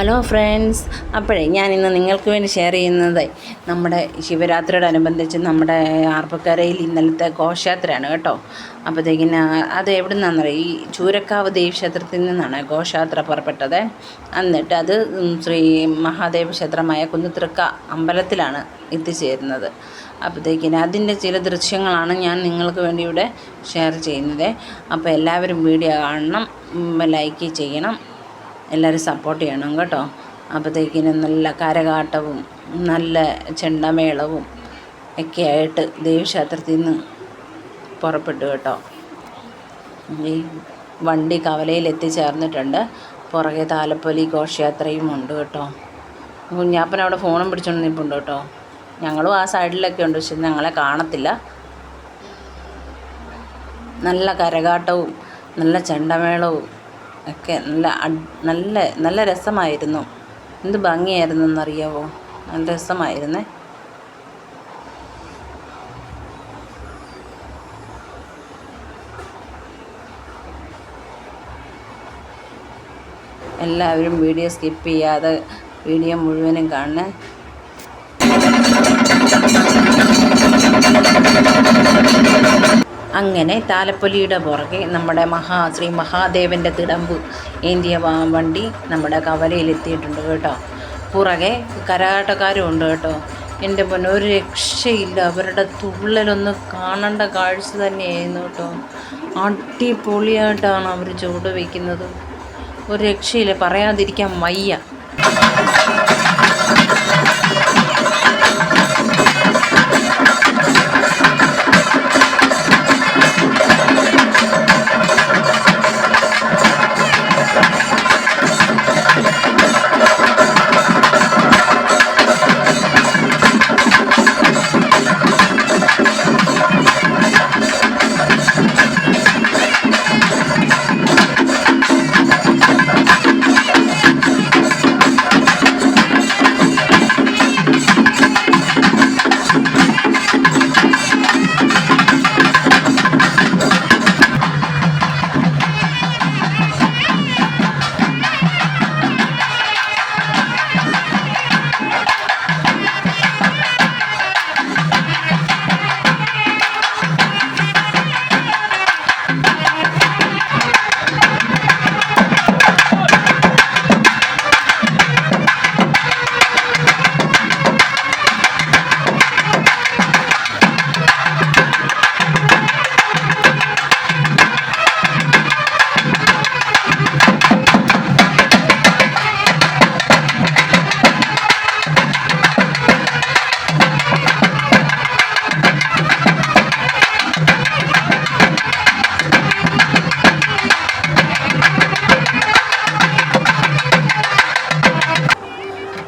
Hello friends. അപ്പോഴേ ഞാൻ ഇന്ന് നിങ്ങൾക്ക് വേണ്ടി ഷെയർ ചെയ്യുന്നത് നമ്മുടെ ശിവരാത്രിയോടനുബന്ധിച്ച് നമ്മുടെ ആർപ്പക്കരയിൽ ഇന്നലത്തെ ഘോഷയാത്രയാണ് കേട്ടോ. അപ്പോഴത്തേക്കിന് അത് എവിടെ നിന്നാണെന്നറിയാം ഈ ചൂരക്കാവ് ദേവീക്ഷേത്രത്തിൽ നിന്നാണ് ഘോഷയാത്ര പുറപ്പെട്ടത്. എന്നിട്ട് അത് ശ്രീ മഹാദേവ ക്ഷേത്രമായ കുന്നത്തൃക്ക അമ്പലത്തിലാണ് എത്തിച്ചേരുന്നത്. അപ്പോഴത്തേക്കിന് അതിന്റെ ചില ദൃശ്യങ്ങളാണ് ഞാൻ നിങ്ങൾക്ക് വേണ്ടി ഇവിടെ ഷെയർ ചെയ്യുന്നത്. അപ്പോൾ എല്ലാവരും വീഡിയോ കാണണം ലൈക്ക് ചെയ്യണം. എല്ലാവരും സപ്പോർട്ട് ചെയ്യണം കേട്ടോ. അപ്പോഴത്തേക്കിനും നല്ല കരകാട്ടവും നല്ല ചെണ്ടമേളവും ഒക്കെ ആയിട്ട് ദേവീക്ഷേത്രത്തിൽ നിന്ന് പുറപ്പെട്ടു കേട്ടോ. ഈ വണ്ടി കവലയിൽ എത്തിച്ചേർന്നിട്ടുണ്ട്. പുറകെ താലപ്പൊലി ഘോഷയാത്രയും ഉണ്ട് കേട്ടോ. കുഞ്ഞാപ്പൻ അവിടെ ഫോണും പിടിച്ചുകൊണ്ട് നിൽപ്പുണ്ട് കേട്ടോ. ഞങ്ങളും ആ സൈഡിലൊക്കെ ഉണ്ട് പക്ഷെ ഞങ്ങളെ കാണത്തില്ല. നല്ല കരകാട്ടവും നല്ല ചെണ്ടമേളവും ഒക്കെ നല്ല നല്ല നല്ല രസമായിരുന്നു. എന്ത് ഭംഗിയായിരുന്നു എന്നറിയാവോ? നല്ല രസമായിരുന്നേ. എല്ലാവരും വീഡിയോ സ്കിപ്പ് ചെയ്യാതെ വീഡിയോ മുഴുവനും കാണണേ. അങ്ങനെ താലപ്പൊലിയുടെ പുറകെ നമ്മുടെ മഹാ ശ്രീ മഹാദേവന്റെ തിടമ്പ് ഏന്തിയ വണ്ടി നമ്മുടെ കവലയിലെത്തിയിട്ടുണ്ട് കേട്ടോ. പുറകെ കരകാട്ടക്കാരും ഉണ്ട് കേട്ടോ. എന്റെ പൊന്നെ ഒരു രക്ഷയില്ല. അവരുടെ തുള്ളലൊന്ന് കാണേണ്ട കാഴ്ച തന്നെയായിരുന്നു കേട്ടോ. അടിപൊളിയായിട്ടാണ് അവർ ചുവട് വയ്ക്കുന്നത്. ഒരു രക്ഷയില്ല. പറയാതിരിക്കാൻ വയ്യ.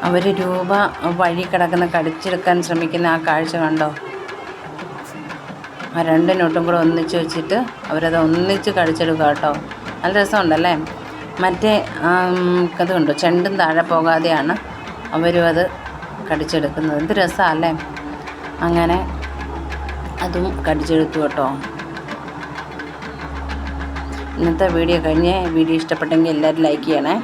അവർ രൂപ വഴി കിടക്കുന്ന കടിച്ചെടുക്കാൻ ശ്രമിക്കുന്ന ആ കാഴ്ച കണ്ടോ? ആ രണ്ട് നോട്ടും കൂടെ ഒന്നിച്ച് വെച്ചിട്ട് അവരത് ഒന്നിച്ച് കടിച്ചെടുക്കുക കേട്ടോ. നല്ല രസമുണ്ടല്ലേ? മറ്റേ കണ്ടോ ചെണ്ടും താഴെ പോകാതെയാണ് അവരും അത് കടിച്ചെടുക്കുന്നത്. എന്ത് രസമല്ലേ? അങ്ങനെ അതും കടിച്ചെടുത്തു കേട്ടോ. ഇന്നത്തെ വീഡിയോ കഴിഞ്ഞ്. വീഡിയോ ഇഷ്ടപ്പെട്ടെങ്കിൽ എല്ലാവരും ലൈക്ക് ചെയ്യണേ.